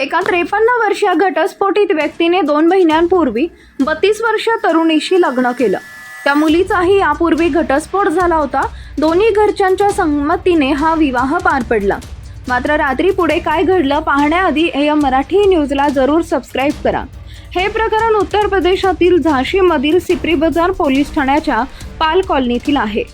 एका त्रेपन्न वर्षीय घटस्फोटित व्यक्तीने दोन महिन्यांपूर्वी बत्तीस वर्ष तरुणीशी लग्न केलं. त्या मुलीचाही यापूर्वी घटस्फोट झाला होता. दोन्ही घरच्यांच्या संमतीने हा विवाह पार पडला. मात्र रात्री पुढे काय घडलं पाहण्याआधी या मराठी न्यूजला जरूर सबस्क्राईब करा. हे प्रकरण उत्तर प्रदेशातील झाशीमधील सिप्री बाजार पोलीस ठाण्याच्या पाल कॉलनीतील आहे.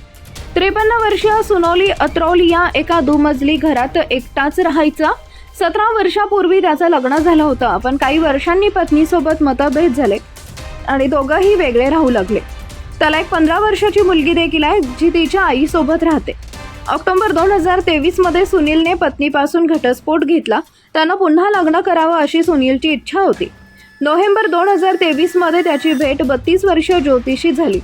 त्रेपन्न वर्षीय सुनोली अत्रौली या एका दुमजली घरात एकटाच राहायचा सतरा वर्षापूर्वी त्याचं लग्न झालं होतं. पण काही वर्षांनी पत्नीसोबत मतभेद झाले आणि दोघंही वेगळे राहू लागले. त्याला एक पंधरा वर्षाची मुलगी देखील आहे जी तिच्या आईसोबत राहते. ऑक्टोबर दोन हजार तेवीसमध्ये सुनीलने पत्नीपासून घटस्फोट घेतला. त्यानं पुन्हा लग्न करावं अशी सुनीलची इच्छा होती. नोव्हेंबर दोन हजार तेवीसमध्ये त्याची भेट बत्तीस वर्ष ज्योतिषी झाली.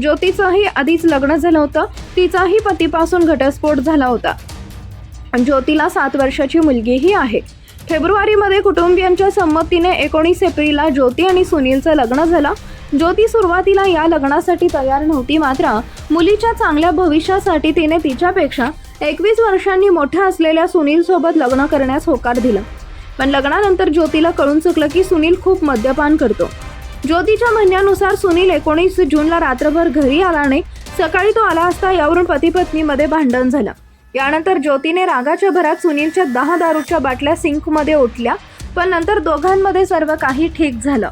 ज्योतीचंही आधीच लग्न झालं होतं. तिचाही पतीपासून घटस्फोट झाला होता. ज्योतीला सात वर्षाची मुलगीही आहे. फेब्रुवारीमध्ये कुटुंबियांच्या संमतीने एकोणीस एप्रिलला ज्योती आणि सुनीलचं लग्न झालं. ज्योती सुरुवातीला या लग्नासाठी तयार नव्हती मात्र मुलीच्या चांगल्या भविष्यासाठी तिने तिच्यापेक्षा एकवीस वर्षांनी मोठ्या असलेल्या सुनीलसोबत लग्न करण्यास होकार दिला. पण लग्नानंतर ज्योतीला कळून चुकलं की सुनील खूप मद्यपान करतो. ज्योतीच्या म्हणण्यानुसार सुनील एकोणीस जूनला रात्रभर घरी आला नाही सकाळी तो आला असता यावरून पती पत्नीमध्ये भांडण झालं. यानंतर ज्योतीने रागाच्या भरात सुनीलच्या दहा दारूच्या बाटल्या सिंकमध्ये ओतल्या पण नंतर दोघांमध्ये सर्व काही ठीक झालं.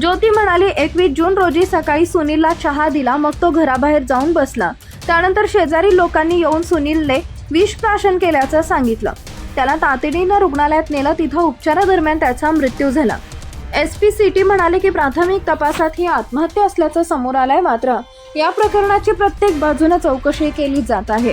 ज्योती म्हणाली एकवीस जून रोजी सकाळी सुनीलला चहा दिला मग तो घराबाहेर जाऊन बसला. त्यानंतर शेजारी लोकांनी येऊन सुनीलने विषप्राशन केल्याचं सांगितलं. त्याला तातडीनं रुग्णालयात नेलं तिथं उपचारादरम्यान त्याचा मृत्यू झाला. एस पी सी टी म्हणाले की प्राथमिक तपासात ही आत्महत्या असल्याचं समोर आलंय मात्र या प्रकरणाची प्रत्येक बाजूने चौकशी केली जात आहे.